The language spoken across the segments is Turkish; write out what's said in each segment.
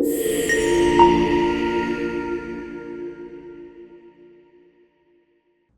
you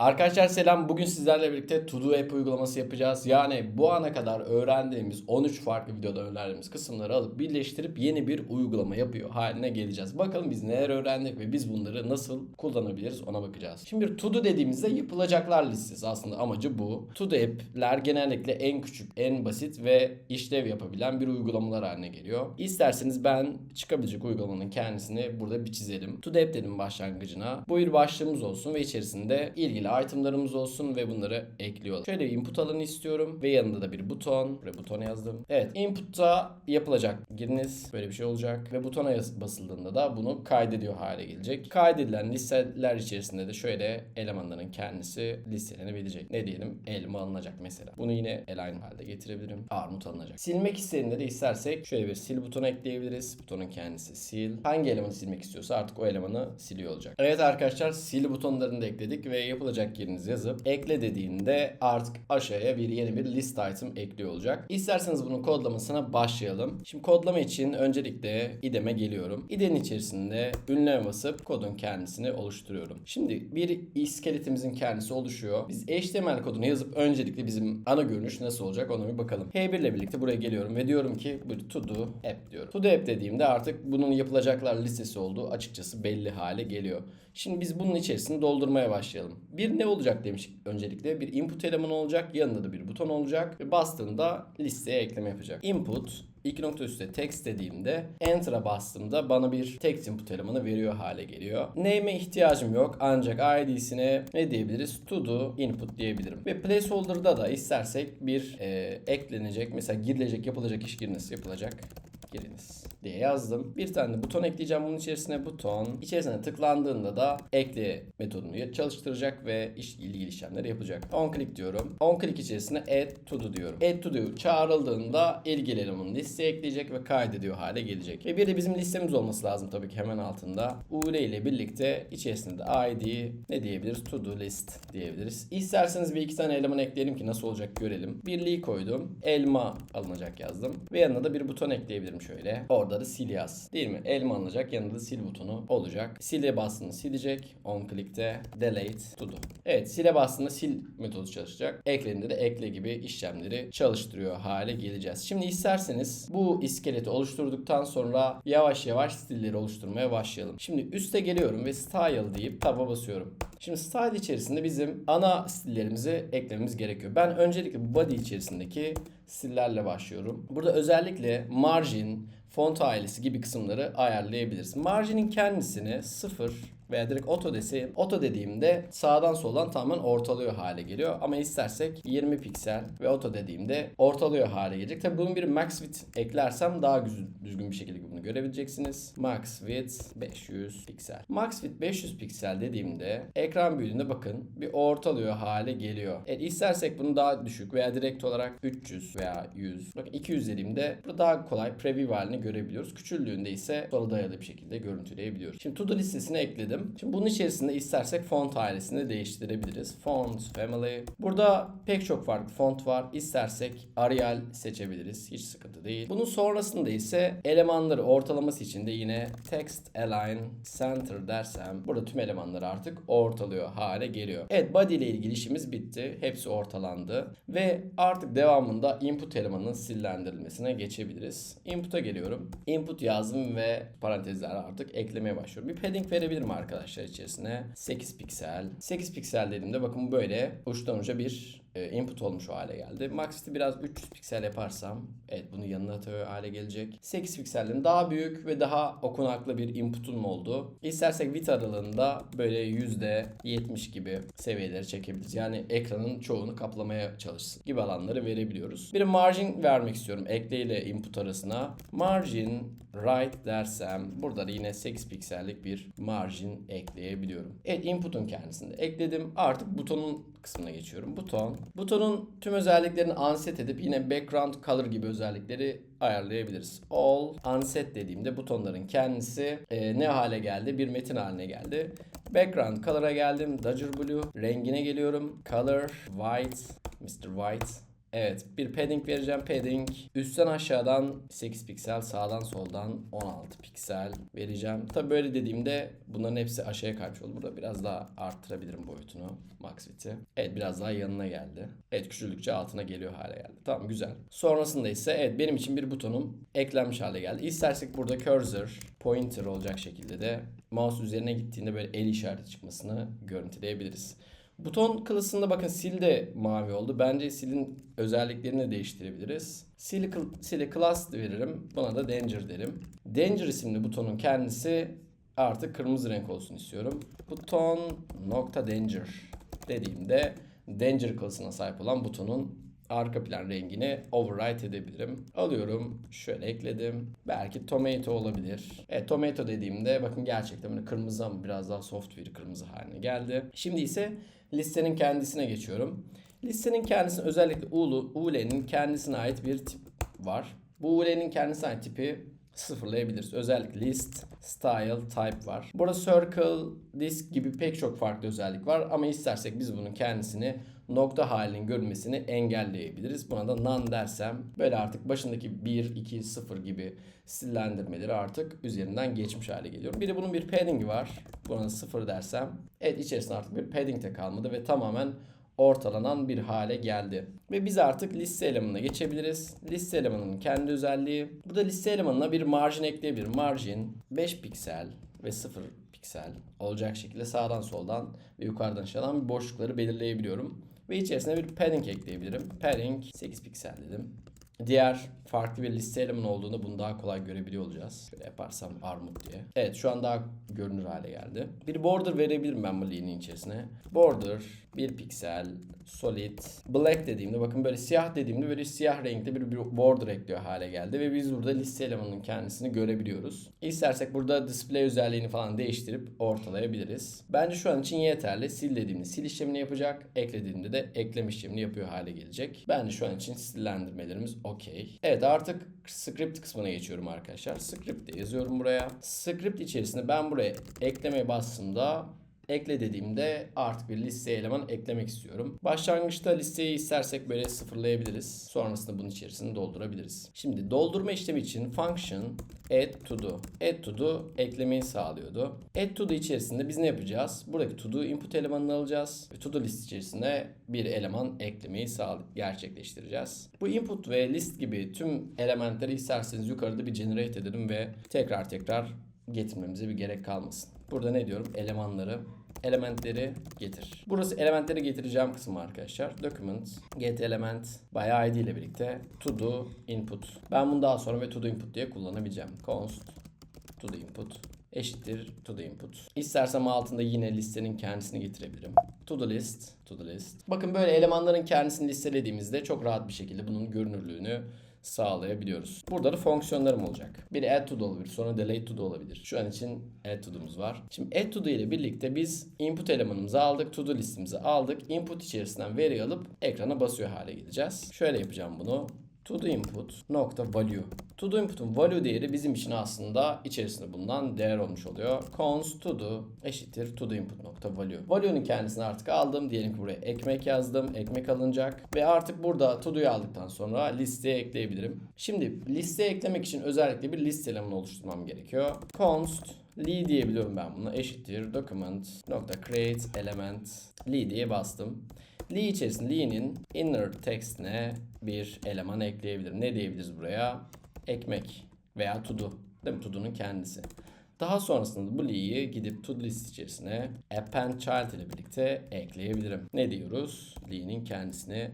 Arkadaşlar selam. Bugün sizlerle birlikte To Do App uygulaması yapacağız. Yani bu ana kadar öğrendiğimiz 13 farklı videoda öğrendiğimiz kısımları alıp birleştirip yeni bir uygulama yapıyor haline geleceğiz. Bakalım biz neler öğrendik ve biz bunları nasıl kullanabiliriz ona bakacağız. Şimdi bir To Do dediğimizde yapılacaklar listesi aslında amacı bu. To Do App'ler genellikle en küçük, en basit ve işlev yapabilen bir uygulamalar haline geliyor. İsterseniz ben çıkabilecek uygulamanın kendisini burada bir çizelim. To Do App dedim başlangıcına. Bu bir başlığımız olsun ve içerisinde ilgili itemlarımız olsun ve bunları ekliyoruz. Şöyle bir input alanı istiyorum ve yanında da bir buton. Buraya buton yazdım. Evet input'ta yapılacak giriniz. Böyle bir şey olacak ve butona basıldığında da bunu kaydediyor hale gelecek. Kaydedilen listeler içerisinde de şöyle elemanların kendisi listelenebilecek. Ne diyelim? Elma alınacak mesela. Bunu yine align halde getirebilirim. Armut alınacak. Silmek istediğinde de istersek şöyle bir sil butonu ekleyebiliriz. Butonun kendisi sil. Hangi elemanı silmek istiyorsa artık o elemanı siliyor olacak. Evet arkadaşlar sil butonlarını da ekledik ve yapılacak yerinizi yazıp ekle dediğinde artık aşağıya bir yeni bir list item ekliyor olacak. İsterseniz bunun kodlamasına başlayalım. Şimdi kodlama için öncelikle ideme geliyorum. İdenin içerisinde ünleme basıp kodun kendisini oluşturuyorum. Şimdi bir iskeletimizin kendisi oluşuyor. Biz HTML kodunu yazıp öncelikle bizim ana görünüş nasıl olacak ona bir bakalım. H1 ile birlikte buraya geliyorum ve diyorum ki bu to do app diyorum. To do app dediğimde artık bunun yapılacaklar listesi olduğu açıkçası belli hale geliyor. Şimdi biz bunun içerisini doldurmaya başlayalım. Bir ne olacak demiştik öncelikle. Bir input elemanı olacak. Yanında da bir buton olacak. Ve bastığında listeye ekleme yapacak. Input iki nokta üstte text dediğimde enter'a bastığımda bana bir text input elemanı veriyor hale geliyor. Name'e ihtiyacım yok ancak id'sine ne diyebiliriz? To do input diyebilirim. Ve placeholder'da da istersek bir e, eklenecek mesela girilecek yapılacak iş giriniz yapılacak giriniz diye yazdım. Bir tane de buton ekleyeceğim bunun içerisine buton. İçerisine tıklandığında da ekle metodunu çalıştıracak ve iş, ilgili işlemleri yapacak. On click diyorum. On click içerisine add to do diyorum. Add to do çağrıldığında ilgili elemanı listeye ekleyecek ve kaydediyor hale gelecek. Ve bir de bizim listemiz olması lazım tabii ki hemen altında. URL ile birlikte içerisinde de id ne diyebiliriz? To do list diyebiliriz. İsterseniz bir iki tane eleman ekleyelim ki nasıl olacak görelim. Birliği koydum. Elma alınacak yazdım. Ve yanına da bir buton ekleyebilirim şöyle. Orada da sil yaz. Değil mi? Elma alınacak. Yanında da sil butonu olacak. Sile bastığında silecek. On click'te delete to do. Evet sile bastığında sil metodu çalışacak. Eklediğinde de ekle gibi işlemleri çalıştırıyor hale geleceğiz. Şimdi isterseniz bu iskeleti oluşturduktan sonra yavaş yavaş stilleri oluşturmaya başlayalım. Şimdi üste geliyorum ve style deyip taba basıyorum. Şimdi style içerisinde bizim ana stillerimizi eklememiz gerekiyor. Ben öncelikle body içerisindeki stillerle başlıyorum. Burada özellikle margin, font ailesi gibi kısımları ayarlayabiliriz. Marginin kendisini 0 veya direkt auto deseyim. Auto dediğimde sağdan soldan tamamen ortalıyor hale geliyor. Ama istersek 20 piksel ve auto dediğimde ortalıyor hale gelecek. Tabi bunun bir max width eklersem daha düzgün bir şekilde bunu görebileceksiniz. Max width 500 piksel. Max width 500 piksel dediğimde ekran büyüdüğünde bakın bir ortalıyor hale geliyor. Evet istersek bunu daha düşük veya direkt olarak 300 veya 100. Bakın 200 dediğimde burada daha kolay preview halini görebiliyoruz. Küçüldüğünde ise sola dayalı bir şekilde görüntüleyebiliyoruz. Şimdi to do listesine ekledim. Şimdi bunun içerisinde istersek font ailesini değiştirebiliriz. Font, family. Burada pek çok farklı font var. İstersek Arial seçebiliriz. Hiç sıkıntı değil. Bunun sonrasında ise elemanları ortalaması için de yine text align center dersem burada tüm elemanları artık ortalıyor hale geliyor. Evet body ile ilgili işimiz bitti. Hepsi ortalandı. Ve artık devamında input elemanının sillendirilmesine geçebiliriz. Input'a geliyorum. Input yazdım ve parantezler artık eklemeye başlıyorum. Bir padding verebilirim arkadaşlar içerisine. 8 piksel. 8 piksel dediğimde bakın böyle uçtan uca bir e, input olmuş o hale geldi. Max'ti biraz 300 piksel yaparsam evet bunu yanına atıyor hale gelecek. 8 pikselden daha büyük ve daha okunaklı bir input'un oldu. İstersek width aralığında böyle %70 gibi seviyeleri çekebiliriz. Yani ekranın çoğunu kaplamaya çalışsın gibi alanları verebiliyoruz. Bir margin vermek istiyorum ekle ile input arasına. Margin right dersem burada da yine 8 piksellik bir margin ekleyebiliyorum. Evet input'un kendisinde ekledim. Artık butonun kısmına geçiyorum. Buton. Butonun tüm özelliklerini unset edip yine background color gibi özellikleri ayarlayabiliriz. All unset dediğimde butonların kendisi e, ne hale geldi? Bir metin haline geldi. Background color'a geldim. Dodger Blue rengine geliyorum. Color white Mr. White Evet bir padding vereceğim. Padding üstten aşağıdan 8 piksel sağdan soldan 16 piksel vereceğim. Tabi böyle dediğimde bunların hepsi aşağıya kaymış oldu. Burada biraz daha arttırabilirim boyutunu. Max bit'i. Evet biraz daha yanına geldi. Evet küçüldükçe altına geliyor hale geldi. Tamam güzel. Sonrasında ise evet benim için bir butonum eklenmiş hale geldi. İstersek burada cursor, pointer olacak şekilde de mouse üzerine gittiğinde böyle el işareti çıkmasını görüntüleyebiliriz. Buton kılısında bakın sil de mavi oldu. Bence silin özelliklerini de değiştirebiliriz. Sil, sili class veririm. Buna da danger derim. Danger isimli butonun kendisi artık kırmızı renk olsun istiyorum. Buton nokta danger dediğimde danger kılısına sahip olan butonun arka plan rengini override edebilirim. Alıyorum. Şöyle ekledim. Belki tomato olabilir. Evet tomato dediğimde bakın gerçekten böyle kırmızı ama biraz daha soft bir kırmızı haline geldi. Şimdi ise listenin kendisine geçiyorum. Listenin kendisine özellikle ulu, ule'nin kendisine ait bir tip var. Bu ule'nin kendisine ait tipi sıfırlayabiliriz. Özellikle list, style, type var. Burada circle, disk gibi pek çok farklı özellik var ama istersek biz bunun kendisini nokta halinin görünmesini engelleyebiliriz. Buna da none dersem böyle artık başındaki 1, 2, 0 gibi stillendirmeleri artık üzerinden geçmiş hale geliyor. Bir de bunun bir padding'i var. Buna da 0 dersem evet içerisinde artık bir padding de kalmadı ve tamamen ortalanan bir hale geldi. Ve biz artık liste elemanına geçebiliriz. Liste elemanının kendi özelliği. Bu da liste elemanına bir margin ekleyebilir. Margin 5 piksel ve 0 piksel olacak şekilde sağdan soldan ve yukarıdan aşağıdan boşlukları belirleyebiliyorum. Ve içerisine bir padding ekleyebilirim. Padding 8 piksel dedim. Diğer farklı bir liste elemanı olduğunu bunu daha kolay görebiliyor olacağız. Şöyle yaparsam armut diye. Evet şu an daha görünür hale geldi. Bir border verebilirim ben bu line'in içerisine. Border 1 piksel solid black dediğimde bakın böyle siyah dediğimde böyle siyah renkte bir, border ekliyor hale geldi ve biz burada liste elemanının kendisini görebiliyoruz. İstersek burada display özelliğini falan değiştirip ortalayabiliriz. Bence şu an için yeterli. Sil dediğimde sil işlemini yapacak. Eklediğimde de ekleme işlemini yapıyor hale gelecek. Bence şu an için stillendirmelerimiz okey. Evet artık script kısmına geçiyorum arkadaşlar. Script de yazıyorum buraya. Script içerisinde ben buraya eklemeye bastığımda ekle dediğimde artık bir listeye eleman eklemek istiyorum. Başlangıçta listeyi istersek böyle sıfırlayabiliriz. Sonrasında bunun içerisini doldurabiliriz. Şimdi doldurma işlemi için function add to do. Add to do eklemeyi sağlıyordu. Add to do içerisinde biz ne yapacağız? Buradaki to do input elemanını alacağız ve to do list içerisinde bir eleman eklemeyi sağ gerçekleştireceğiz. Bu input ve list gibi tüm elementleri isterseniz yukarıda bir generate edelim ve tekrar tekrar getirmemize bir gerek kalmasın. Burada ne diyorum? Elemanları elementleri getir. Burası elementleri getireceğim kısım arkadaşlar. Document, get element bayağı id ile birlikte to do input. Ben bunu daha sonra ve to do input diye kullanabileceğim. Const to do input eşittir to do input. İstersem altında yine listenin kendisini getirebilirim. To do list, to do list. Bakın böyle elemanların kendisini listelediğimizde çok rahat bir şekilde bunun görünürlüğünü sağlayabiliyoruz. Burada da fonksiyonlarım olacak. Bir add to do olabilir. Sonra delete to do olabilir. Şu an için add to do'muz var. Şimdi add to do ile birlikte biz input elemanımızı aldık. To do listimizi aldık. Input içerisinden veri alıp ekrana basıyor hale gideceğiz. Şöyle yapacağım bunu to do input nokta value. To do input'un value değeri bizim için aslında içerisinde bulunan değer olmuş oluyor. const to do eşittir to do input nokta value. Value'nun kendisini artık aldım. Diyelim ki buraya ekmek yazdım. Ekmek alınacak. Ve artık burada to do'yu aldıktan sonra listeye ekleyebilirim. Şimdi listeye eklemek için özellikle bir liste elemanı oluşturmam gerekiyor. const li diyebiliyorum ben buna. Eşittir document nokta create element li diye bastım. Li içerisinde li'nin inner text'ine bir eleman ekleyebilirim. Ne diyebiliriz buraya? Ekmek veya to do. Değil mi? To do'nun kendisi. Daha sonrasında bu li'yi gidip to list içerisine append child ile birlikte ekleyebilirim. Ne diyoruz? Li'nin kendisini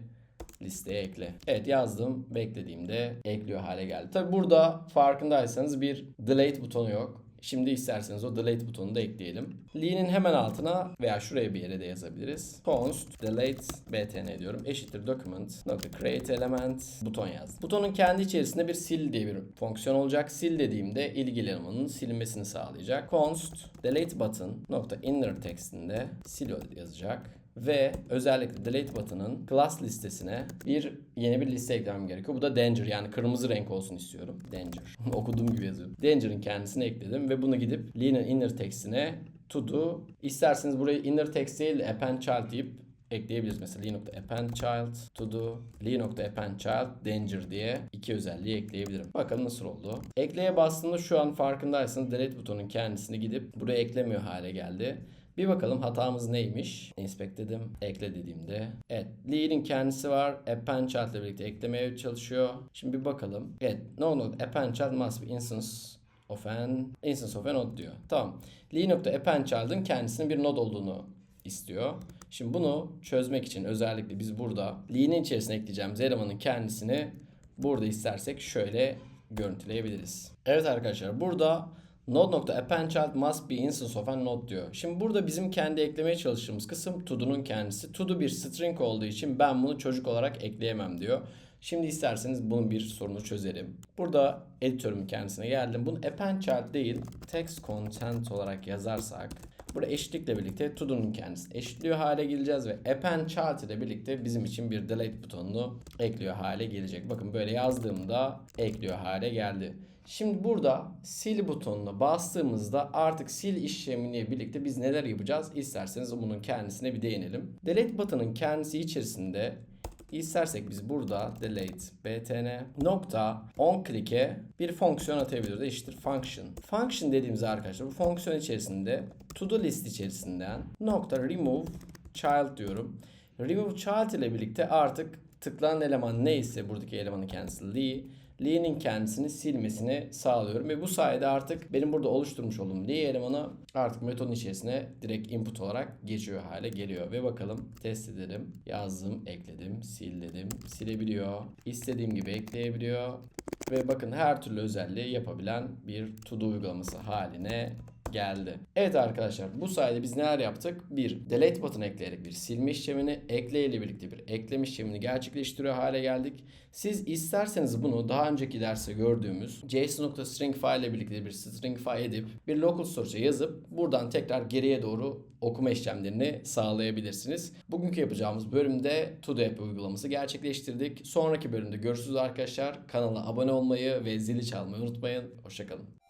listeye ekle. Evet yazdım. Beklediğimde ekliyor hale geldi. Tabi burada farkındaysanız bir delete butonu yok. Şimdi isterseniz o delete butonunu da ekleyelim. Li'nin hemen altına veya şuraya bir yere de yazabiliriz. const delete btn diyorum. Eşittir document nokta create element buton yaz. Butonun kendi içerisinde bir sil diye bir fonksiyon olacak. Sil dediğimde ilgili elemanın silinmesini sağlayacak. const delete button nokta inner textinde sil yazacak ve özellikle delete button'ın class listesine bir yeni bir liste eklemem gerekiyor. Bu da danger yani kırmızı renk olsun istiyorum. Danger. Okuduğum gibi yazıyorum. Danger'ın kendisini ekledim ve bunu gidip linear inner text'ine to do. İsterseniz burayı inner text değil append child deyip ekleyebiliriz. Mesela lee.appendchild to do, lee.appendchild danger diye iki özelliği ekleyebilirim. Bakalım nasıl oldu. Ekleye bastığımda şu an farkındaysanız delete butonun kendisini gidip buraya eklemiyor hale geldi. Bir bakalım hatamız neymiş? Inspect dedim. Ekle dediğimde. Evet. Lead'in kendisi var. Append child ile birlikte eklemeye çalışıyor. Şimdi bir bakalım. Evet. No node append child must be instance of an instance of a node diyor. Tamam. Lee.append child'ın kendisinin bir node olduğunu istiyor. Şimdi bunu çözmek için özellikle biz burada Lee'nin içerisine ekleyeceğimiz elemanın kendisini burada istersek şöyle görüntüleyebiliriz. Evet arkadaşlar burada Node.appendChild must be instance of a node diyor. Şimdi burada bizim kendi eklemeye çalıştığımız kısım to'nun kendisi. To bir string olduğu için ben bunu çocuk olarak ekleyemem diyor. Şimdi isterseniz bunun bir sorunu çözelim. Burada editörümün kendisine geldim. Bunu appendChild değil text content olarak yazarsak Burada eşitlikle birlikte to'nun kendisini eşitliyor hale geleceğiz ve append child ile birlikte bizim için bir delete butonunu ekliyor hale gelecek. Bakın böyle yazdığımda ekliyor hale geldi. Şimdi burada sil butonuna bastığımızda artık sil işlemiyle birlikte biz neler yapacağız? İsterseniz bunun kendisine bir değinelim. Delete butonun kendisi içerisinde İstersek biz burada delete btn nokta on click'e bir fonksiyon atabiliriz. Eşittir function. Function dediğimiz arkadaşlar bu fonksiyon içerisinde to do list içerisinden nokta remove child diyorum. Remove child ile birlikte artık tıklanan eleman neyse buradaki elemanın kendisi Lee Lee'nin kendisini silmesini sağlıyorum. Ve bu sayede artık benim burada oluşturmuş olduğum Lee elemanı artık metodun içerisine direkt input olarak geçiyor hale geliyor. Ve bakalım test edelim. Yazdım, ekledim, sil dedim. Silebiliyor. İstediğim gibi ekleyebiliyor. Ve bakın her türlü özelliği yapabilen bir to do uygulaması haline geldi. Evet arkadaşlar bu sayede biz neler yaptık? Bir delete button ekleyerek bir silme işlemini ekle ile birlikte bir ekleme işlemini gerçekleştiriyor hale geldik. Siz isterseniz bunu daha önceki derste gördüğümüz json.string file ile birlikte bir string file edip bir local storage'a yazıp buradan tekrar geriye doğru okuma işlemlerini sağlayabilirsiniz. Bugünkü yapacağımız bölümde To App uygulaması gerçekleştirdik. Sonraki bölümde görüşürüz arkadaşlar. Kanala abone olmayı ve zili çalmayı unutmayın. Hoşçakalın.